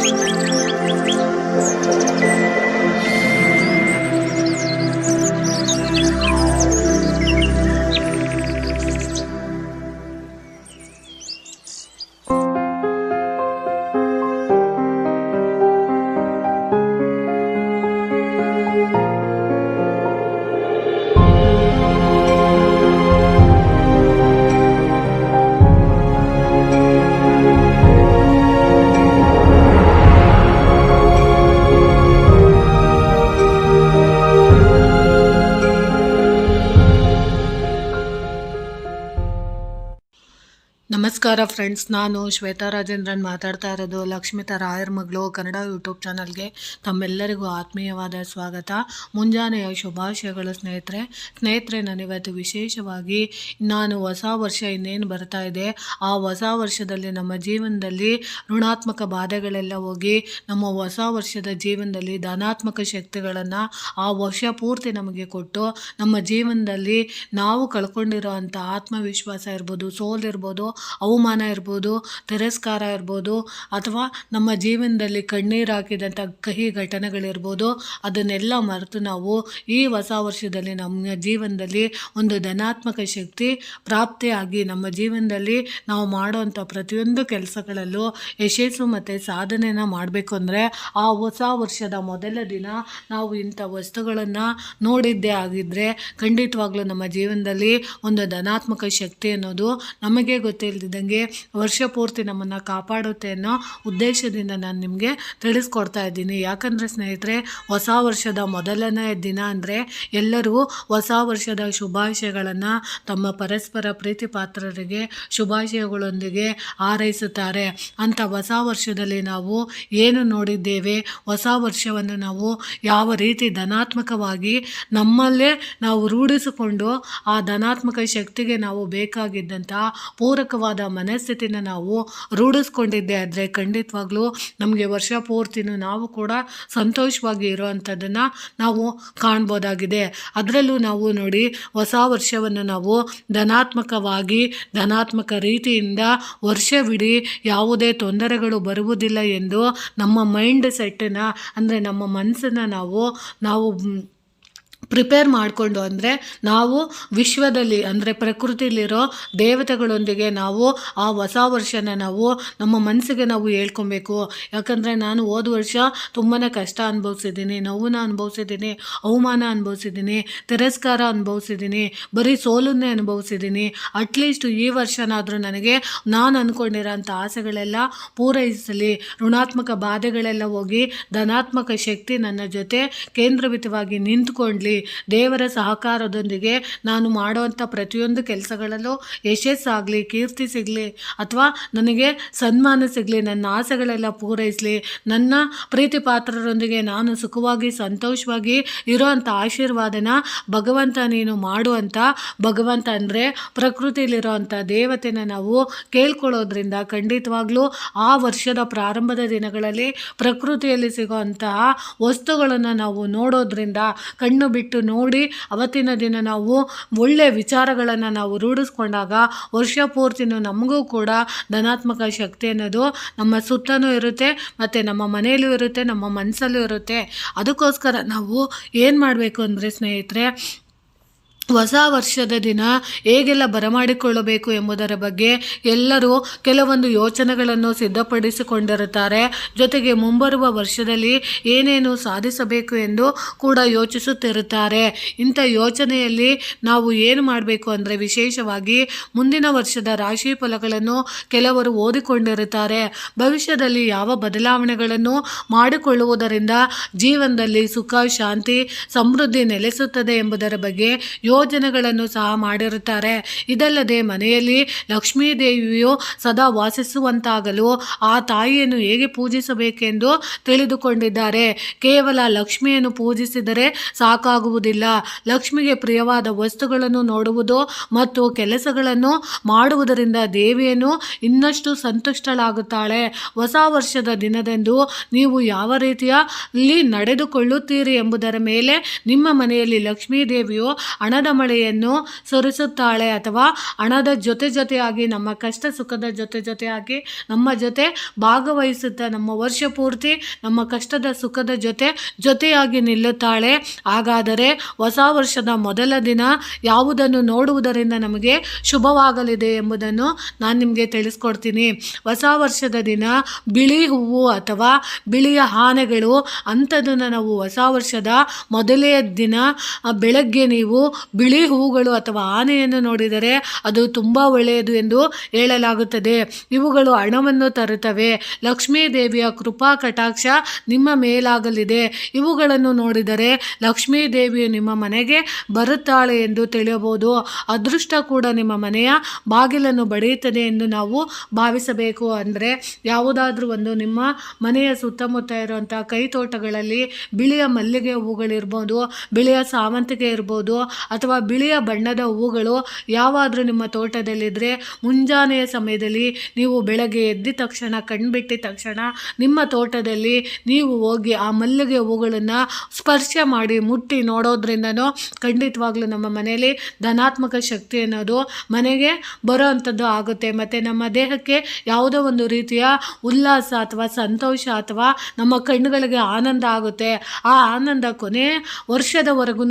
Música ನಮಸ್ಕಾರ ಫ್ರೆಂಡ್ಸ್ ನಾನು ಶ್ವೇತಾ ರಾಜೇಂದ್ರನ್ ಮಾತಾಡ್ತಾ ಇರೋದು ಲಕ್ಷ್ಮಿತಾ ರಾಯರ್ ಮಗಳು ಕನ್ನಡ ಯೂಟ್ಯೂಬ್ ಚಾನಲ್ಗೆ ತಮ್ಮೆಲ್ಲರಿಗೂ ಆತ್ಮೀಯವಾದ ಸ್ವಾಗತ. ಮುಂಜಾನೆಯ ಶುಭಾಶಯಗಳು ಸ್ನೇಹಿತರೆ. ಸ್ನೇಹಿತರೆ ನಾನಿವತ್ತು ವಿಶೇಷವಾಗಿ ನಾನು ಹೊಸ ವರ್ಷ ಇನ್ನೇನು ಬರ್ತಾ ಇದೆ. ಆ ಹೊಸ ವರ್ಷದಲ್ಲಿ ನಮ್ಮ ಜೀವನದಲ್ಲಿ ಋಣಾತ್ಮಕ ಬಾಧೆಗಳೆಲ್ಲ ಹೋಗಿ, ನಮ್ಮ ಹೊಸ ವರ್ಷದ ಜೀವನದಲ್ಲಿ ಧನಾತ್ಮಕ ಶಕ್ತಿಗಳನ್ನು ಆ ವರ್ಷ ಪೂರ್ತಿ ನಮಗೆ ಕೊಟ್ಟು, ನಮ್ಮ ಜೀವನದಲ್ಲಿ ನಾವು ಕಳ್ಕೊಂಡಿರೋ ಆತ್ಮವಿಶ್ವಾಸ ಇರ್ಬೋದು ಸೋಲಿರ್ಬೋದು ಅವಮಾನ ಇರ್ಬೋದು, ತಿರಸ್ಕಾರ ಇರ್ಬೋದು, ಅಥವಾ ನಮ್ಮ ಜೀವನದಲ್ಲಿ ಕಣ್ಣೀರು ಹಾಕಿದಂಥ ಕಹಿ ಘಟನೆಗಳಿರ್ಬೋದು, ಅದನ್ನೆಲ್ಲ ಮರೆತು ನಾವು ಈ ಹೊಸ ವರ್ಷದಲ್ಲಿ ನಮ್ಮ ಜೀವನದಲ್ಲಿ ಒಂದು ಧನಾತ್ಮಕ ಶಕ್ತಿ ಪ್ರಾಪ್ತಿಯಾಗಿ ನಮ್ಮ ಜೀವನದಲ್ಲಿ ನಾವು ಮಾಡುವಂಥ ಪ್ರತಿಯೊಂದು ಕೆಲಸಗಳಲ್ಲೂ ಯಶಸ್ಸು ಮತ್ತು ಸಾಧನೆನ ಮಾಡಬೇಕು ಅಂದರೆ ಆ ಹೊಸ ವರ್ಷದ ಮೊದಲ ದಿನ ನಾವು ಇಂಥ ವಸ್ತುಗಳನ್ನು ನೋಡಿದ್ದೇ ಆಗಿದ್ದರೆ ಖಂಡಿತವಾಗ್ಲೂ ನಮ್ಮ ಜೀವನದಲ್ಲಿ ಒಂದು ಧನಾತ್ಮಕ ಶಕ್ತಿ ಅನ್ನೋದು ನಮಗೆ ಗೊತ್ತಿಲ್ಲದಿದ್ದಂಗೆ ವರ್ಷ ಪೂರ್ತಿ ನಮ್ಮನ್ನು ಕಾಪಾಡುತ್ತೆ ಅನ್ನೋ ಉದ್ದೇಶದಿಂದ ನಾನು ನಿಮಗೆ ತಿಳಿಸ್ಕೊಡ್ತಾ ಇದ್ದೀನಿ. ಯಾಕಂದರೆ ಸ್ನೇಹಿತರೆ, ಹೊಸ ವರ್ಷದ ಮೊದಲನೇ ದಿನ ಅಂದರೆ ಎಲ್ಲರೂ ಹೊಸ ವರ್ಷದ ಶುಭಾಶಯಗಳನ್ನು ತಮ್ಮ ಪರಸ್ಪರ ಪ್ರೀತಿ ಪಾತ್ರರಿಗೆ, ಶುಭಾಶಯಗಳೊಂದಿಗೆ ಹಾರೈಸುತ್ತಾರೆ. ಅಂತ ಹೊಸ ವರ್ಷದಲ್ಲಿ ನಾವು ಏನು ನೋಡಿದ್ದೇವೆ? ಹೊಸ ವರ್ಷವನ್ನು ನಾವು ಯಾವ ರೀತಿ ಧನಾತ್ಮಕವಾಗಿ ನಮ್ಮಲ್ಲೇ ನಾವು ರೂಢಿಸಿಕೊಂಡು ಆ ಧನಾತ್ಮಕ ಶಕ್ತಿಗೆ ನಾವು ಬೇಕಾಗಿದ್ದಂತಹ ಪೂರಕವಾದ ಮನಸ್ಥಿತಿನ ನಾವು ರೂಢಿಸ್ಕೊಂಡಿದ್ದೆ ಆದರೆ ಖಂಡಿತವಾಗ್ಲೂ ನಮಗೆ ವರ್ಷ ಪೂರ್ತಿನೂ ನಾವು ಕೂಡ ಸಂತೋಷವಾಗಿ ಇರೋವಂಥದ್ದನ್ನು ನಾವು ಕಾಣ್ಬೋದಾಗಿದೆ. ಅದರಲ್ಲೂ ನಾವು ನೋಡಿ ಹೊಸ ವರ್ಷವನ್ನು ನಾವು ಧನಾತ್ಮಕವಾಗಿ, ಧನಾತ್ಮಕ ರೀತಿಯಿಂದ ವರ್ಷವಿಡೀ ಯಾವುದೇ ತೊಂದರೆಗಳು ಬರುವುದಿಲ್ಲ ಎಂದು ನಮ್ಮ ಮೈಂಡ್ ಸೆಟ್ಟನ್ನು ಅಂದರೆ ನಮ್ಮ ಮನಸ್ಸನ್ನು ನಾವು ನಾವು ಪ್ರಿಪೇರ್ ಮಾಡಿಕೊಂಡು ಅಂದರೆ ನಾವು ವಿಶ್ವದಲ್ಲಿ ಅಂದರೆ ಪ್ರಕೃತಿಲಿರೋ ದೇವತೆಗಳೊಂದಿಗೆ ನಾವು ಆ ಹೊಸ ವರ್ಷನ ನಾವು ನಮ್ಮ ಮನಸ್ಸಿಗೆ ನಾವು ಹೇಳ್ಕೊಬೇಕು. ಯಾಕಂದರೆ ನಾನು ಹೋದ ವರ್ಷ ತುಂಬಾ ಕಷ್ಟ ಅನುಭವಿಸಿದ್ದೀನಿ ನೋವನ್ನ ಅನುಭವಿಸಿದ್ದೀನಿ, ಅವಮಾನ ಅನುಭವಿಸಿದ್ದೀನಿ, ತಿರಸ್ಕಾರ ಅನುಭವಿಸಿದ್ದೀನಿ, ಬರೀ ಸೋಲನ್ನೇ ಅನುಭವಿಸಿದ್ದೀನಿ. ಅಟ್ಲೀಸ್ಟ್ ಈ ವರ್ಷನಾದರೂ ನನಗೆ ನಾನು ಅಂದ್ಕೊಂಡಿರೋಂಥ ಆಸೆಗಳೆಲ್ಲ ಪೂರೈಸಲಿ. ಋಣಾತ್ಮಕ ಬಾಧೆಗಳೆಲ್ಲ ಹೋಗಿ ಧನಾತ್ಮಕ ಶಕ್ತಿ ನನ್ನ ಜೊತೆ ಕೇಂದ್ರವಿತವಾಗಿ ನಿಂತ್ಕೊಳ್ಳಿ ದೇವರ ಸಹಕಾರದೊಂದಿಗೆ ನಾನು ಮಾಡುವಂಥ ಪ್ರತಿಯೊಂದು ಕೆಲಸಗಳಲ್ಲೂ ಯಶಸ್ಸಾಗಲಿ, ಕೀರ್ತಿ ಸಿಗಲಿ, ಅಥವಾ ನನಗೆ ಸನ್ಮಾನ ಸಿಗಲಿ, ನನ್ನ ಆಸೆಗಳೆಲ್ಲ ಪೂರೈಸಲಿ, ನನ್ನ ಪ್ರೀತಿ ಪಾತ್ರರೊಂದಿಗೆ ನಾನು ಸುಖವಾಗಿ, ಸಂತೋಷವಾಗಿ ಇರೋವಂಥ ಆಶೀರ್ವಾದನ ಭಗವಂತ ನೀನು ಮಾಡುವಂಥ, ಭಗವಂತ ಅಂದರೆ ಪ್ರಕೃತಿಯಲ್ಲಿರೋವಂಥ ದೇವತೆನ ನಾವು ಕೇಳ್ಕೊಳ್ಳೋದ್ರಿಂದ ಖಂಡಿತವಾಗ್ಲೂ ಆ ವರ್ಷದ ಪ್ರಾರಂಭದ ದಿನಗಳಲ್ಲಿ ಪ್ರಕೃತಿಯಲ್ಲಿ ಸಿಗೋವಂತಹ ವಸ್ತುಗಳನ್ನು ನಾವು ನೋಡೋದ್ರಿಂದ ಕಣ್ಣು ಬಿಟ್ಟು ನೋಡಿ ಅವತ್ತಿನ ದಿನ ನಾವು ಒಳ್ಳೆಯ ವಿಚಾರಗಳನ್ನು ನಾವು ರೂಢಿಸ್ಕೊಂಡಾಗ ವರ್ಷ ಪೂರ್ತಿನೂ ನಮಗೂ ಕೂಡ ಧನಾತ್ಮಕ ಶಕ್ತಿ ಅನ್ನೋದು ನಮ್ಮ ಸುತ್ತಲೂ ಇರುತ್ತೆ, ಮತ್ತು ನಮ್ಮ ಮನೆಯಲ್ಲೂ ಇರುತ್ತೆ, ನಮ್ಮ ಮನಸ್ಸಲ್ಲೂ ಇರುತ್ತೆ. ಅದಕ್ಕೋಸ್ಕರ ನಾವು ಏನು ಮಾಡಬೇಕು ಅಂದರೆ ಸ್ನೇಹಿತರೆ ಹೊಸ ವರ್ಷದ ದಿನ ಹೇಗೆಲ್ಲ ಬರಮಾಡಿಕೊಳ್ಳಬೇಕು ಎಂಬುದರ ಬಗ್ಗೆ ಎಲ್ಲರೂ ಕೆಲವೊಂದು ಯೋಚನೆಗಳನ್ನು ಸಿದ್ಧಪಡಿಸಿಕೊಂಡಿರುತ್ತಾರೆ. ಜೊತೆಗೆ ಮುಂಬರುವ ವರ್ಷದಲ್ಲಿ ಏನೇನು ಸಾಧಿಸಬೇಕು ಎಂದು ಕೂಡ ಯೋಚಿಸುತ್ತಿರುತ್ತಾರೆ. ಇಂಥ ಯೋಚನೆಯಲ್ಲಿ ನಾವು ಏನು ಮಾಡಬೇಕು ಅಂದರೆ ವಿಶೇಷವಾಗಿ ಮುಂದಿನ ವರ್ಷದ ರಾಶಿ ಫಲಗಳನ್ನು ಕೆಲವರು ಓದಿಕೊಂಡಿರುತ್ತಾರೆ. ಭವಿಷ್ಯದಲ್ಲಿ ಯಾವ ಬದಲಾವಣೆಗಳನ್ನು ಮಾಡಿಕೊಳ್ಳುವುದರಿಂದ ಜೀವನದಲ್ಲಿ ಸುಖ, ಶಾಂತಿ, ಸಮೃದ್ಧಿ ನೆಲೆಸುತ್ತದೆ ಎಂಬುದರ ಬಗ್ಗೆ ಯೋಜನೆಗಳನ್ನು ಸಹ ಮಾಡಿರುತ್ತಾರೆ. ಇದಲ್ಲದೆ ಮನೆಯಲ್ಲಿ ಲಕ್ಷ್ಮೀ ದೇವಿಯು ಸದಾ ವಾಸಿಸುವಂತಾಗಲು ಆ ತಾಯಿಯನ್ನು ಹೇಗೆ ಪೂಜಿಸಬೇಕೆಂದು ತಿಳಿದುಕೊಂಡಿದ್ದಾರೆ. ಕೇವಲ ಲಕ್ಷ್ಮಿಯನ್ನು ಪೂಜಿಸಿದರೆ ಸಾಕಾಗುವುದಿಲ್ಲ. ಲಕ್ಷ್ಮಿಗೆ ಪ್ರಿಯವಾದ ವಸ್ತುಗಳನ್ನು ನೋಡುವುದು ಮತ್ತು ಕೆಲಸಗಳನ್ನು ಮಾಡುವುದರಿಂದ ದೇವಿಯನ್ನು ಇನ್ನಷ್ಟು ಸಂತುಷ್ಟಳಾಗುತ್ತಾಳೆ. ಹೊಸ ವರ್ಷದ ದಿನದಂದು ನೀವು ಯಾವ ರೀತಿಯಲ್ಲಿ ನಡೆದುಕೊಳ್ಳುತ್ತೀರಿ ಎಂಬುದರ ಮೇಲೆ ನಿಮ್ಮ ಮನೆಯಲ್ಲಿ ಲಕ್ಷ್ಮೀ ದೇವಿಯು ಹಣ ಹಣದ ಮಳೆಯನ್ನು ಸುರಿಸುತ್ತಾಳೆ ಅಥವಾ ಹಣದ ಜೊತೆ ಜೊತೆಯಾಗಿ, ನಮ್ಮ ಕಷ್ಟ ಸುಖದ ಜೊತೆ ಜೊತೆಯಾಗಿ, ನಮ್ಮ ಜೊತೆ ಭಾಗವಹಿಸುತ್ತಾ, ನಮ್ಮ ವರ್ಷ ಪೂರ್ತಿ ನಮ್ಮ ಕಷ್ಟದ ಸುಖದ ಜೊತೆ ಜೊತೆಯಾಗಿ ನಿಲ್ಲುತ್ತಾಳೆ. ಹಾಗಾದರೆ ಹೊಸ ವರ್ಷದ ಮೊದಲ ದಿನ ಯಾವುದನ್ನು ನೋಡುವುದರಿಂದ ನಮಗೆ ಶುಭವಾಗಲಿದೆ ಎಂಬುದನ್ನು ನಾನು ನಿಮಗೆ ತಿಳಿಸ್ಕೊಡ್ತೀನಿ. ಹೊಸ ವರ್ಷದ ದಿನ ಬಿಳಿ ಹೂವು ಅಥವಾ ಬಿಳಿಯ ಆನೆಗಳು, ಅಂಥದನ್ನು ನಾವು ಹೊಸ ವರ್ಷದ ಮೊದಲೇ ದಿನ, ಬೆಳಗ್ಗೆ ನೀವು ಬಿಳಿ ಹೂಗಳು ಅಥವಾ ಆನೆಯನ್ನು ನೋಡಿದರೆ ಅದು ತುಂಬ ಒಳ್ಳೆಯದು ಎಂದು ಹೇಳಲಾಗುತ್ತದೆ. ಇವುಗಳು ಹಣವನ್ನು ತರುತ್ತವೆ. ಲಕ್ಷ್ಮೀ ದೇವಿಯ ಕೃಪಾ ಕಟಾಕ್ಷ ನಿಮ್ಮ ಮೇಲಾಗಲಿದೆ. ಇವುಗಳನ್ನು ನೋಡಿದರೆ ಲಕ್ಷ್ಮೀ ದೇವಿಯು ನಿಮ್ಮ ಮನೆಗೆ ಬರುತ್ತಾಳೆ ಎಂದು ತಿಳಿಯಬಹುದು. ಅದೃಷ್ಟ ಕೂಡ ನಿಮ್ಮ ಮನೆಯ ಬಾಗಿಲನ್ನು ಬಡಿಯುತ್ತದೆ ಎಂದು ನಾವು ಭಾವಿಸಬೇಕು. ಅಂದರೆ ಯಾವುದಾದ್ರೂ ಒಂದು ನಿಮ್ಮ ಮನೆಯ ಸುತ್ತಮುತ್ತ ಇರುವಂಥ ಕೈತೋಟಗಳಲ್ಲಿ ಬಿಳಿಯ ಮಲ್ಲಿಗೆ ಹೂಗಳಿರ್ಬೋದು, ಬಿಳಿಯ ಸಾವಂತಿಗೆ ಇರ್ಬೋದು ಅಥವಾ ಬಿಳಿಯ ಬಣ್ಣದ ಹೂಗಳು ಯಾವಾದರೂ ನಿಮ್ಮ ತೋಟದಲ್ಲಿದ್ದರೆ ಮುಂಜಾನೆಯ ಸಮಯದಲ್ಲಿ ನೀವು ಬೆಳಗ್ಗೆ ಎದ್ದ ತಕ್ಷಣ ಕಣ್ಬಿಟ್ಟಿದ ತಕ್ಷಣ ನಿಮ್ಮ ತೋಟದಲ್ಲಿ ನೀವು ಹೋಗಿ ಆ ಮಲ್ಲಿಗೆ ಹೂಗಳನ್ನು ಸ್ಪರ್ಶ ಮಾಡಿ ಮುಟ್ಟಿ ನೋಡೋದ್ರಿಂದನೂ ಖಂಡಿತವಾಗ್ಲೂ ನಮ್ಮ ಮನೆಯಲ್ಲಿ ಧನಾತ್ಮಕ ಶಕ್ತಿ ಅನ್ನೋದು ಮನೆಗೆ ಬರೋ ಅಂಥದ್ದು ಆಗುತ್ತೆ. ಮತ್ತು ನಮ್ಮ ದೇಹಕ್ಕೆ ಯಾವುದೋ ಒಂದು ರೀತಿಯ ಉಲ್ಲಾಸ ಅಥವಾ ಸಂತೋಷ ಅಥವಾ ನಮ್ಮ ಕಣ್ಣುಗಳಿಗೆ ಆನಂದ ಆಗುತ್ತೆ. ಆ ಆನಂದ ಕೊನೆ ವರ್ಷದವರೆಗೂ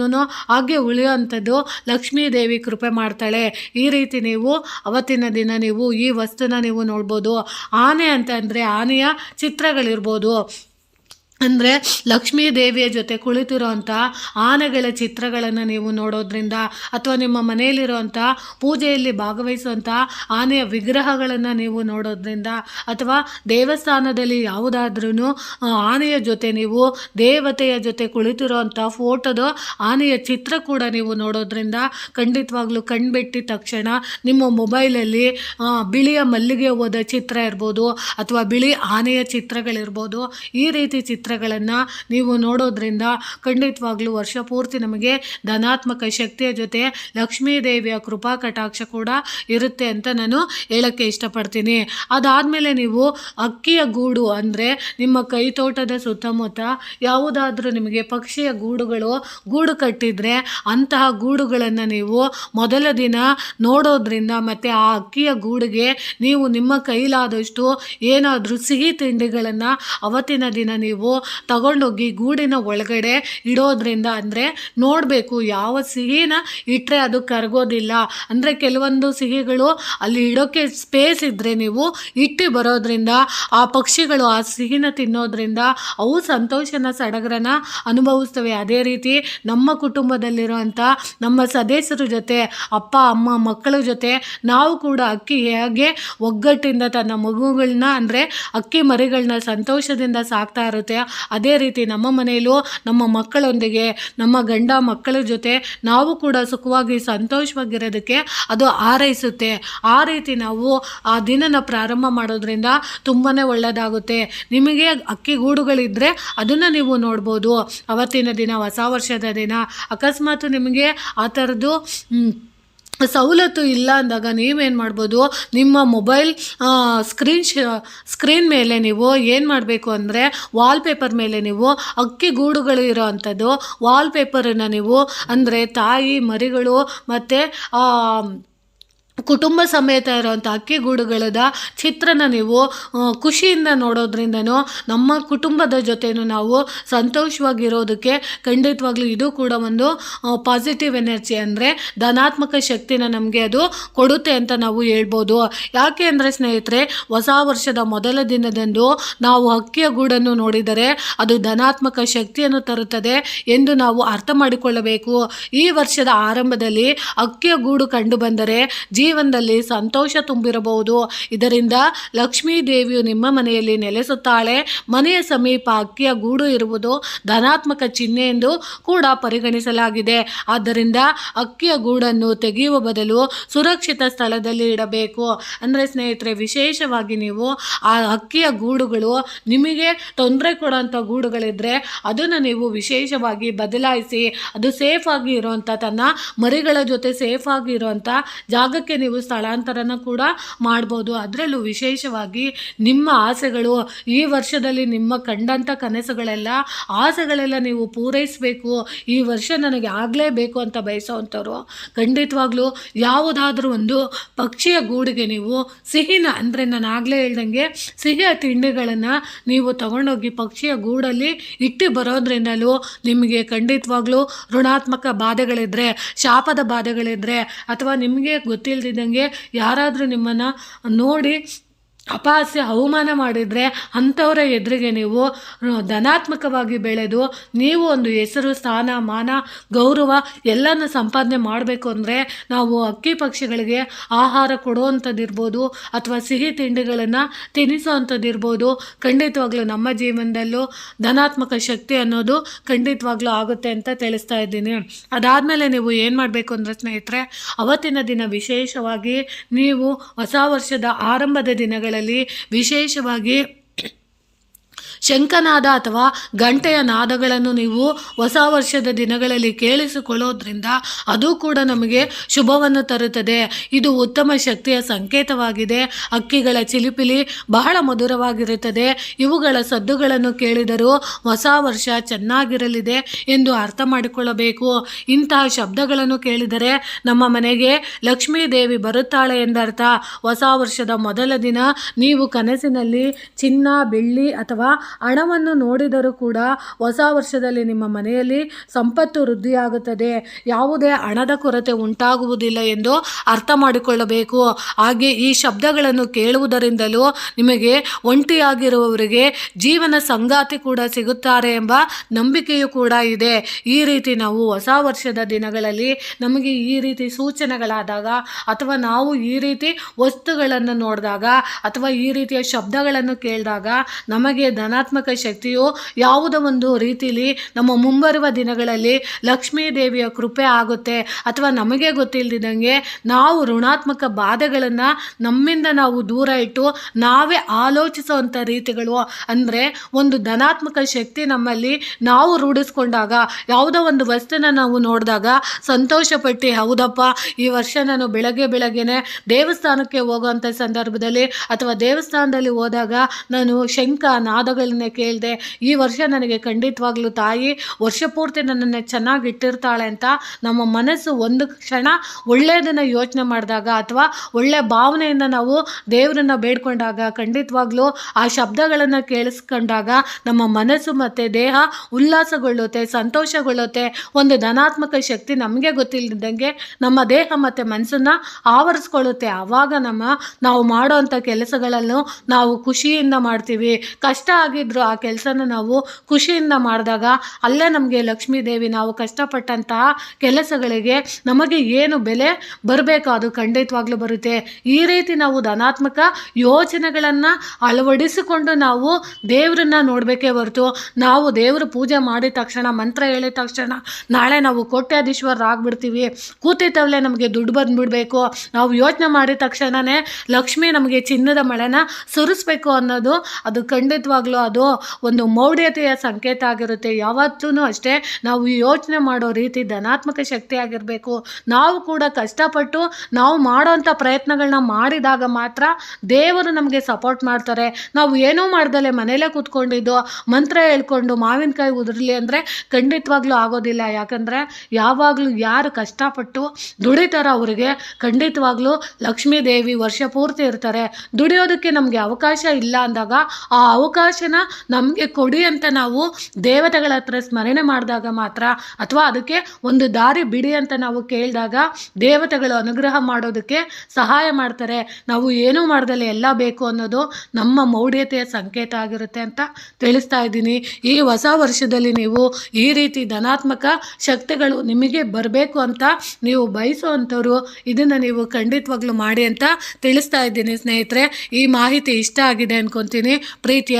ಹಾಗೆ ಉಳಿಯುವಂಥದ್ದು ಲಕ್ಷ್ಮೀ ದೇವಿ ಕೃಪೆ ಮಾಡ್ತಾಳೆ. ಈ ರೀತಿ ನೀವು ಅವತ್ತಿನ ದಿನ ನೀವು ಈ ವಸ್ತುನ ನೀವು ನೋಡ್ಬೋದು. ಆನೆ ಅಂತ ಅಂದರೆ ಆನೆಯ ಚಿತ್ರಗಳಿರ್ಬೋದು. ಅಂದರೆ ಲಕ್ಷ್ಮೀ ದೇವಿಯ ಜೊತೆ ಕುಳಿತಿರೋಂಥ ಆನೆಗಳ ಚಿತ್ರಗಳನ್ನು ನೀವು ನೋಡೋದ್ರಿಂದ ಅಥವಾ ನಿಮ್ಮ ಮನೆಯಲ್ಲಿರುವಂಥ ಪೂಜೆಯಲ್ಲಿ ಭಾಗವಹಿಸುವಂಥ ಆನೆಯ ವಿಗ್ರಹಗಳನ್ನು ನೀವು ನೋಡೋದ್ರಿಂದ ಅಥವಾ ದೇವಸ್ಥಾನದಲ್ಲಿ ಯಾವುದಾದ್ರೂ ಆನೆಯ ಜೊತೆ ನೀವು ದೇವತೆಯ ಜೊತೆ ಕುಳಿತಿರೋಂಥ ಫೋಟೋದು ಆನೆಯ ಚಿತ್ರ ಕೂಡ ನೀವು ನೋಡೋದ್ರಿಂದ ಖಂಡಿತವಾಗ್ಲೂ ಕಣ್ಬಿಟ್ಟಿದ ತಕ್ಷಣ ನಿಮ್ಮ ಮೊಬೈಲಲ್ಲಿ ಬಿಳಿಯ ಮಲ್ಲಿಗೆ ಹೋದ ಚಿತ್ರ ಇರ್ಬೋದು ಅಥವಾ ಬಿಳಿ ಆನೆಯ ಚಿತ್ರಗಳಿರ್ಬೋದು, ಈ ರೀತಿ ಚಿತ್ರಗಳನ್ನು ನೀವು ನೋಡೋದ್ರಿಂದ ಖಂಡಿತವಾಗ್ಲೂ ವರ್ಷ ಪೂರ್ತಿ ನಮಗೆ ಧನಾತ್ಮಕ ಶಕ್ತಿಯ ಜೊತೆ ಲಕ್ಷ್ಮೀ ದೇವಿಯ ಕೃಪಾ ಕಟಾಕ್ಷ ಕೂಡ ಇರುತ್ತೆ ಅಂತ ನಾನು ಹೇಳೋಕ್ಕೆ ಇಷ್ಟಪಡ್ತೀನಿ. ಅದಾದಮೇಲೆ ನೀವು ಅಕ್ಕಿಯ ಗೂಡು ಅಂದರೆ ನಿಮ್ಮ ಕೈ ತೋಟದ ಸುತ್ತಮುತ್ತ ಯಾವುದಾದ್ರೂ ನಿಮಗೆ ಪಕ್ಷಿಯ ಗೂಡುಗಳು ಗೂಡು ಕಟ್ಟಿದರೆ ಅಂತಹ ಗೂಡುಗಳನ್ನು ನೀವು ಮೊದಲ ದಿನ ನೋಡೋದ್ರಿಂದ ಮತ್ತು ಆ ಅಕ್ಕಿಯ ಗೂಡಿಗೆ ನೀವು ನಿಮ್ಮ ಕೈಲಾದಷ್ಟು ಏನಾದರೂ ಸಿಹಿ ತಿಂಡಿಗಳನ್ನು ಅವತ್ತಿನ ದಿನ ನೀವು ತಗೊಂಡೋಗಿ ಗೂಡಿನ ಒಳಗಡೆ ಇಡೋದ್ರಿಂದ ಅಂದರೆ ನೋಡಬೇಕು ಯಾವ ಸಿಹಿನ ಇಟ್ಟರೆ ಅದು ಕರಗೋದಿಲ್ಲ. ಅಂದರೆ ಕೆಲವೊಂದು ಸಿಹಿಗಳು ಅಲ್ಲಿ ಇಡೋಕ್ಕೆ ಸ್ಪೇಸ್ ಇದ್ದರೆ ನೀವು ಇಟ್ಟು ಬರೋದ್ರಿಂದ ಆ ಪಕ್ಷಿಗಳು ಆ ಸಿಹಿನ ತಿನ್ನೋದ್ರಿಂದ ಅವು ಸಂತೋಷನ ಸಡಗರನ ಅನುಭವಿಸ್ತವೆ. ಅದೇ ರೀತಿ ನಮ್ಮ ಕುಟುಂಬದಲ್ಲಿರುವಂಥ ನಮ್ಮ ಸದಸ್ಯರ ಜೊತೆ, ಅಪ್ಪ, ಅಮ್ಮ, ಮಕ್ಕಳ ಜೊತೆ ನಾವು ಕೂಡ ಅಕ್ಕಿ ಹೇಗೆ ಒಗ್ಗಟ್ಟಿಂದ ತನ್ನ ಮಗುಗಳನ್ನ ಅಂದರೆ ಅಕ್ಕಿ ಮರಿಗಳನ್ನ ಸಂತೋಷದಿಂದ ಸಾಕ್ತಾ ಇರುತ್ತೆ. ಅದೇ ರೀತಿ ನಮ್ಮ ಮನೆಯಲ್ಲೂ ನಮ್ಮ ಮಕ್ಕಳೊಂದಿಗೆ, ನಮ್ಮ ಗಂಡ ಮಕ್ಕಳ ಜೊತೆ ನಾವು ಕೂಡ ಸುಖವಾಗಿ ಸಂತೋಷವಾಗಿರೋದಕ್ಕೆ ಅದು ಹಾರೈಸುತ್ತೆ. ಆ ರೀತಿ ನಾವು ಆ ದಿನನ ಪ್ರಾರಂಭ ಮಾಡೋದ್ರಿಂದ ತುಂಬಾ ಒಳ್ಳೆಯದಾಗುತ್ತೆ ನಿಮಗೆ ಅಕ್ಕಿ ಗೂಡುಗಳಿದ್ದರೆ ಅದನ್ನು ನೀವು ನೋಡ್ಬೋದು. ಅವತ್ತಿನ ದಿನ, ಹೊಸ ವರ್ಷದ ದಿನ, ಅಕಸ್ಮಾತ್ ನಿಮಗೆ ಆ ಥರದ್ದು ಸವಲತ್ತು ಇಲ್ಲ ಅಂದಾಗ ನೀವೇನು ಮಾಡ್ಬೋದು? ನಿಮ್ಮ ಮೊಬೈಲ್ ಸ್ಕ್ರೀನ್ ಶ, ಸ್ಕ್ರೀನ್ ಮೇಲೆ ನೀವು ಏನು ಮಾಡಬೇಕು ಅಂದರೆ ವಾಲ್ಪೇಪರ್ ಮೇಲೆ ನೀವು ಅಕ್ಕಿ ಗೂಡುಗಳು ಇರೋ ಅಂಥದ್ದು. ವಾಲ್ಪೇಪರನ್ನು ನೀವು ಅಂದರೆ ತಾಯಿ, ಮರಿಗಳು ಮತ್ತು ಕುಟುಂಬ ಸಮೇತ ಇರೋವಂಥ ಅಕ್ಕಿಗೂಡುಗಳದ ಚಿತ್ರನ ನೀವು ಖುಷಿಯಿಂದ ನೋಡೋದ್ರಿಂದನೂ ನಮ್ಮ ಕುಟುಂಬದ ಜೊತೆನೂ ನಾವು ಸಂತೋಷವಾಗಿರೋದಕ್ಕೆ ಖಂಡಿತವಾಗ್ಲೂ ಇದು ಕೂಡ ಒಂದು ಪಾಸಿಟಿವ್ ಎನರ್ಜಿ ಅಂದರೆ ಧನಾತ್ಮಕ ಶಕ್ತಿನ ನಮಗೆ ಅದು ಕೊಡುತ್ತೆ ಅಂತ ನಾವು ಹೇಳ್ಬೋದು. ಯಾಕೆ ಅಂದರೆ ಸ್ನೇಹಿತರೆ, ಹೊಸ ವರ್ಷದ ಮೊದಲ ದಿನದಂದು ನಾವು ಅಕ್ಕಿಯ ಗೂಡನ್ನು ನೋಡಿದರೆ ಅದು ಧನಾತ್ಮಕ ಶಕ್ತಿಯನ್ನು ತರುತ್ತದೆ ಎಂದು ನಾವು ಅರ್ಥ ಮಾಡಿಕೊಳ್ಳಬೇಕು. ಈ ವರ್ಷದ ಆರಂಭದಲ್ಲಿ ಅಕ್ಕಿಯ ಗೂಡು ಕಂಡು ಬಂದರೆ ಜೀವನದಲ್ಲಿ ಸಂತೋಷ ತುಂಬಿರಬಹುದು. ಇದರಿಂದ ಲಕ್ಷ್ಮೀ ದೇವಿಯು ನಿಮ್ಮ ಮನೆಯಲ್ಲಿ ನೆಲೆಸುತ್ತಾಳೆ. ಮನೆಯ ಸಮೀಪ ಅಕ್ಕಿಯ ಗೂಡು ಇರುವುದು ಧನಾತ್ಮಕ ಚಿಹ್ನೆ ಎಂದು ಕೂಡ ಪರಿಗಣಿಸಲಾಗಿದೆ. ಆದ್ದರಿಂದ ಅಕ್ಕಿಯ ಗೂಡನ್ನು ತೆಗೆಯುವ ಬದಲು ಸುರಕ್ಷಿತ ಸ್ಥಳದಲ್ಲಿ ಇಡಬೇಕು. ಅಂದರೆ ಸ್ನೇಹಿತರೆ, ವಿಶೇಷವಾಗಿ ನೀವು ಆ ಅಕ್ಕಿಯ ಗೂಡುಗಳು, ನಿಮಗೆ ತೊಂದರೆ ಕೊಡೋಂಥ ಗೂಡುಗಳಿದ್ದರೆ ಅದನ್ನು ನೀವು ವಿಶೇಷವಾಗಿ ಬದಲಾಯಿಸಿ, ಅದು ಸೇಫ್ ಆಗಿ ಇರುವಂಥ ತನ್ನ ಮರಿಗಳ ಜೊತೆ ಸೇಫ್ ಆಗಿ ಇರುವಂಥ ಜಾಗಕ್ಕೆ ನೀವು ಸ್ಥಳಾಂತರನ ಕೂಡ ಮಾಡ್ಬೋದು. ಅದರಲ್ಲೂ ವಿಶೇಷವಾಗಿ ನಿಮ್ಮ ಆಸೆಗಳು, ಈ ವರ್ಷದಲ್ಲಿ ನಿಮ್ಮ ಕಂಡಂಥ ಕನಸುಗಳೆಲ್ಲ ಆಸೆಗಳೆಲ್ಲ ನೀವು ಪೂರೈಸಬೇಕು. ಈ ವರ್ಷ ನನಗೆ ಆಗಲೇಬೇಕು ಅಂತ ಬಯಸೋವಂಥವ್ರು ಖಂಡಿತವಾಗ್ಲೂ ಯಾವುದಾದ್ರೂ ಒಂದು ಪಕ್ಷಿಯ ಗೂಡಿಗೆ ನೀವು ಸಿಹಿನ ಅಂದರೆ ನಾನು ಆಗಲೇ ಹೇಳ್ದಂಗೆ ಸಿಹಿಯ ತಿಂಡಿಗಳನ್ನು ನೀವು ತಗೊಂಡೋಗಿ ಪಕ್ಷಿಯ ಗೂಡಲ್ಲಿ ಇಟ್ಟು ಬರೋದ್ರಿಂದಲೂ ನಿಮಗೆ ಖಂಡಿತವಾಗ್ಲೂ ಋಣಾತ್ಮಕ ಬಾಧೆಗಳಿದ್ರೆ, ಶಾಪದ ಬಾಧೆಗಳಿದ್ರೆ ಅಥವಾ ನಿಮಗೆ ಗೊತ್ತಿಲ್ಲದಿದ್ದಂಗೆ ಯಾರಾದರೂ ನಿಮ್ಮನ್ನು ನೋಡಿ ಅಪಹಾಸ್ಯ ಅವಮಾನ ಮಾಡಿದರೆ ಅಂಥವರ ಎದುರಿಗೆ ನೀವು ಧನಾತ್ಮಕವಾಗಿ ಬೆಳೆದು ನೀವು ಒಂದು ಹೆಸರು, ಸ್ಥಾನ, ಮಾನ, ಗೌರವ ಎಲ್ಲನೂ ಸಂಪಾದನೆ ಮಾಡಬೇಕು ಅಂದರೆ ನಾವು ಅಕ್ಕಿ ಪಕ್ಷಿಗಳಿಗೆ ಆಹಾರ ಕೊಡುವಂಥದ್ದಿರ್ಬೋದು ಅಥವಾ ಸಿಹಿ ತಿಂಡಿಗಳನ್ನು ತಿನ್ನಿಸೋವಂಥದ್ದಿರ್ಬೋದು ಖಂಡಿತವಾಗ್ಲೂ ನಮ್ಮ ಜೀವನದಲ್ಲೂ ಧನಾತ್ಮಕ ಶಕ್ತಿ ಅನ್ನೋದು ಖಂಡಿತವಾಗ್ಲೂ ಆಗುತ್ತೆ ಅಂತ ತಿಳಿಸ್ತಾ ಇದ್ದೀನಿ. ಅದಾದಮೇಲೆ ನೀವು ಏನು ಮಾಡಬೇಕು ಅಂದರೆ ಸ್ನೇಹಿತರೆ, ಅವತ್ತಿನ ದಿನ ವಿಶೇಷವಾಗಿ ನೀವು ಹೊಸ ವರ್ಷದ ಆರಂಭದ ದಿನಗಳಲ್ಲಿ ವಿಶೇಷವಾಗಿ ಶಂಖನಾದ ಅಥವಾ ಗಂಟೆಯ ನಾದಗಳನ್ನು ನೀವು ಹೊಸ ವರ್ಷದ ದಿನಗಳಲ್ಲಿ ಕೇಳಿಸಿಕೊಳ್ಳೋದ್ರಿಂದ ಅದು ಕೂಡ ನಮಗೆ ಶುಭವನ್ನು ತರುತ್ತದೆ. ಇದು ಉತ್ತಮ ಶಕ್ತಿಯ ಸಂಕೇತವಾಗಿದೆ. ಅಕ್ಕಿಗಳ ಚಿಲಿಪಿಲಿ ಬಹಳ ಮಧುರವಾಗಿರುತ್ತದೆ. ಇವುಗಳ ಸದ್ದುಗಳನ್ನು ಕೇಳಿದರೂ ಹೊಸ ವರ್ಷ ಚೆನ್ನಾಗಿರಲಿದೆ ಎಂದು ಅರ್ಥ ಮಾಡಿಕೊಳ್ಳಬೇಕು. ಇಂತಹ ಶಬ್ದಗಳನ್ನು ಕೇಳಿದರೆ ನಮ್ಮ ಮನೆಗೆ ಲಕ್ಷ್ಮೀ ದೇವಿ ಬರುತ್ತಾಳೆ ಎಂದರ್ಥ. ಹೊಸ ವರ್ಷದ ಮೊದಲ ದಿನ ನೀವು ಕನಸಿನಲ್ಲಿ ಚಿನ್ನ, ಬೆಳ್ಳಿ ಅಥವಾ ಹಣವನ್ನು ನೋಡಿದರೂ ಕೂಡ ಹೊಸ ವರ್ಷದಲ್ಲಿ ನಿಮ್ಮ ಮನೆಯಲ್ಲಿ ಸಂಪತ್ತು ವೃದ್ಧಿಯಾಗುತ್ತದೆ. ಯಾವುದೇ ಹಣದ ಕೊರತೆ ಉಂಟಾಗುವುದಿಲ್ಲ ಎಂದು ಅರ್ಥ ಮಾಡಿಕೊಳ್ಳಬೇಕು. ಹಾಗೆ ಈ ಶಬ್ದಗಳನ್ನು ಕೇಳುವುದರಿಂದಲೂ ನಿಮಗೆ ಒಂಟಿಯಾಗಿರುವವರಿಗೆ ಜೀವನ ಸಂಗಾತಿ ಕೂಡ ಸಿಗುತ್ತಾರೆ ಎಂಬ ನಂಬಿಕೆಯೂ ಕೂಡ ಇದೆ. ಈ ರೀತಿ ನಾವು ಹೊಸ ವರ್ಷದ ದಿನಗಳಲ್ಲಿ ನಮಗೆ ಈ ರೀತಿ ಸೂಚನೆಗಳಾದಾಗ ಅಥವಾ ನಾವು ಈ ರೀತಿ ವಸ್ತುಗಳನ್ನು ನೋಡಿದಾಗ ಅಥವಾ ಈ ರೀತಿಯ ಶಬ್ದಗಳನ್ನು ಕೇಳಿದಾಗ ನಮಗೆ ಧನಾತ್ಮಕ ಶಕ್ತಿಯು ಯಾವುದೋ ಒಂದು ರೀತಿಯಲ್ಲಿ ನಮ್ಮ ಮುಂಬರುವ ದಿನಗಳಲ್ಲಿ ಲಕ್ಷ್ಮೀ ದೇವಿಯ ಕೃಪೆ ಆಗುತ್ತೆ ಅಥವಾ ನಮಗೆ ಗೊತ್ತಿಲ್ಲದಿದ್ದಂಗೆ ನಾವು ಋಣಾತ್ಮಕ ಬಾಧೆಗಳನ್ನು ನಮ್ಮಿಂದ ನಾವು ದೂರ ಇಟ್ಟು ನಾವೇ ಆಲೋಚಿಸುವಂಥ ರೀತಿಗಳು ಅಂದರೆ ಒಂದು ಧನಾತ್ಮಕ ಶಕ್ತಿ ನಮ್ಮಲ್ಲಿ ನಾವು ರೂಢಿಸ್ಕೊಂಡಾಗ ಯಾವುದೋ ಒಂದು ವಸ್ತುನ ನಾವು ನೋಡಿದಾಗ ಸಂತೋಷಪಟ್ಟು ಹೌದಪ್ಪ, ಈ ವರ್ಷ ನಾನು ಬೆಳಗ್ಗೆ ಬೆಳಗ್ಗೆನೆ ದೇವಸ್ಥಾನಕ್ಕೆ ಹೋಗುವಂಥ ಸಂದರ್ಭದಲ್ಲಿ ಅಥವಾ ದೇವಸ್ಥಾನದಲ್ಲಿ ಹೋದಾಗ ನಾನು ಶಂಖ ನಾದಗಳನ್ನ ಕೇಳಿದೆ, ಈ ವರ್ಷ ನನಗೆ ಖಂಡಿತವಾಗ್ಲೂ ತಾಯಿ, ವರ್ಷ ಪೂರ್ತಿ ನನ್ನನ್ನು ಚೆನ್ನಾಗಿ ಇಟ್ಟಿರ್ತಾಳೆ ಅಂತ ನಮ್ಮ ಮನಸ್ಸು ಒಂದು ಕ್ಷಣ ಒಳ್ಳೆಯದನ್ನು ಯೋಚನೆ ಮಾಡಿದಾಗ ಅಥವಾ ಒಳ್ಳೆಯ ಭಾವನೆಯಿಂದ ನಾವು ದೇವರನ್ನ ಬೇಡ್ಕೊಂಡಾಗ ಖಂಡಿತವಾಗ್ಲೂ ಆ ಶಬ್ದಗಳನ್ನು ಕೇಳಿಸ್ಕೊಂಡಾಗ ನಮ್ಮ ಮನಸ್ಸು ಮತ್ತು ದೇಹ ಉಲ್ಲಾಸಗೊಳ್ಳುತ್ತೆ, ಸಂತೋಷಗೊಳ್ಳುತ್ತೆ. ಒಂದು ಧನಾತ್ಮಕ ಶಕ್ತಿ ನಮಗೆ ಗೊತ್ತಿಲ್ಲದಂಗೆ ನಮ್ಮ ದೇಹ ಮತ್ತು ಮನಸ್ಸನ್ನು ಆವರಿಸ್ಕೊಳ್ಳುತ್ತೆ. ಆವಾಗ ನಮ್ಮ ನಾವು ಮಾಡೋ ಅಂಥ ಕೆಲಸಗಳನ್ನು ನಾವು ಖುಷಿಯಿಂದ ಮಾಡ್ತೀವಿ. ಕಷ್ಟ ಆಗಿದ್ರು ಆ ಕೆಲಸನ ನಾವು ಖುಷಿಯಿಂದ ಮಾಡಿದಾಗ ಅಲ್ಲೇ ನಮಗೆ ಲಕ್ಷ್ಮೀ ದೇವಿ ನಾವು ಕಷ್ಟಪಟ್ಟಂತಹ ಕೆಲಸಗಳಿಗೆ ನಮಗೆ ಏನು ಬೆಲೆ ಬರಬೇಕು ಅದು ಖಂಡಿತವಾಗ್ಲೂ ಬರುತ್ತೆ. ಈ ರೀತಿ ನಾವು ಧನಾತ್ಮಕ ಯೋಚನೆಗಳನ್ನು ಅಳವಡಿಸಿಕೊಂಡು ನಾವು ದೇವರನ್ನ ನೋಡಬೇಕೇ ಹೊರತು ನಾವು ದೇವರು ಪೂಜೆ ಮಾಡಿದ ತಕ್ಷಣ, ಮಂತ್ರ ಹೇಳಿದ ತಕ್ಷಣ, ನಾಳೆ ನಾವು ಆಗ್ಬಿಡ್ತೀವಿ ಕೂತಿತ್ತವಲ್ಲೇ ನಮಗೆ ದುಡ್ಡು ಬಂದುಬಿಡಬೇಕು, ನಾವು ಯೋಚನೆ ಮಾಡಿದ ತಕ್ಷಣನೇ ಲಕ್ಷ್ಮಿ ನಮಗೆ ಚಿನ್ನದ ಮಳೆನ ಸುರಿಸ್ಬೇಕು ಅನ್ನೋದು ಅದು ಖಂಡಿತವಾಗ್ಲೂ ಅದು ಒಂದು ಮೌಢ್ಯತೆಯ ಸಂಕೇತ ಆಗಿರುತ್ತೆ. ಯಾವತ್ತೂ ಅಷ್ಟೇ ನಾವು ಯೋಚನೆ ಮಾಡೋ ರೀತಿ ಧನಾತ್ಮಕ ಶಕ್ತಿ ಆಗಿರಬೇಕು. ನಾವು ಕೂಡ ಕಷ್ಟಪಟ್ಟು ನಾವು ಮಾಡೋವಂಥ ಪ್ರಯತ್ನಗಳನ್ನ ಮಾಡಿದಾಗ ಮಾತ್ರ ದೇವರು ನಮಗೆ ಸಪೋರ್ಟ್ ಮಾಡ್ತಾರೆ. ನಾವು ಏನೂ ಮಾಡ್ದಲೆ ಮನೇಲೇ ಕೂತ್ಕೊಂಡಿದ್ದು, ಮಂತ್ರ ಹೇಳ್ಕೊಂಡು ಮಾವಿನಕಾಯಿ ಉದುರಲಿ ಅಂದರೆ ಖಂಡಿತವಾಗ್ಲೂ ಆಗೋದಿಲ್ಲ. ಯಾಕಂದರೆ ಯಾವಾಗಲೂ ಯಾರು ಕಷ್ಟಪಟ್ಟು ದುಡಿತಾರೋ ಅವರಿಗೆ ಖಂಡಿತವಾಗ್ಲೂ ಲಕ್ಷ್ಮೀ ದೇವಿ ವರ್ಷ ಪೂರ್ತಿ ಇರ್ತಾರೆ. ದುಡಿಯೋದಕ್ಕೆ ನಮಗೆ ಅವಕಾಶ ಇಲ್ಲ ಅಂದಾಗ ಆ ಅವಕಾಶನ ನಮಗೆ ಕೊಡಿ ಅಂತ ನಾವು ದೇವತೆಗಳ ಹತ್ರ ಸ್ಮರಣೆ ಮಾಡಿದಾಗ ಮಾತ್ರ ಅಥವಾ ಅದಕ್ಕೆ ಒಂದು ದಾರಿ ಬಿಡಿ ಅಂತ ನಾವು ಕೇಳಿದಾಗ ದೇವತೆಗಳು ಅನುಗ್ರಹ ಮಾಡೋದಕ್ಕೆ ಸಹಾಯ ಮಾಡ್ತಾರೆ. ನಾವು ಏನೂ ಮಾಡ್ದಲೆ ಎಲ್ಲ ಬೇಕು ಅನ್ನೋದು ನಮ್ಮ ಮೌಢ್ಯತೆಯ ಸಂಕೇತ ಆಗಿರುತ್ತೆ ಅಂತ ತಿಳಿಸ್ತಾ ಇದ್ದೀನಿ. ಈ ಹೊಸ ವರ್ಷದಲ್ಲಿ ನೀವು ಈ ರೀತಿ ಧನಾತ್ಮಕ ಶಕ್ತಿಗಳು ನಿಮಗೆ ಬರಬೇಕು ಅಂತ ನೀವು ಬಯಸುವಂಥವ್ರು, ಇದನ್ನು ನೀವು ಖಂಡಿತವಾಗ್ಲೂ ಮಾಡಿ ಅಂತ ತಿಳಿಸ್ತಾ ಇದ್ದೀನಿ ಸ್ನೇಹಿತರೆ. ಈ ಮಾಹಿತಿ ಇಷ್ಟ ಆಗಿದೆ ಅನ್ಕೊತೀನಿ. ಪ್ರೀತಿಯ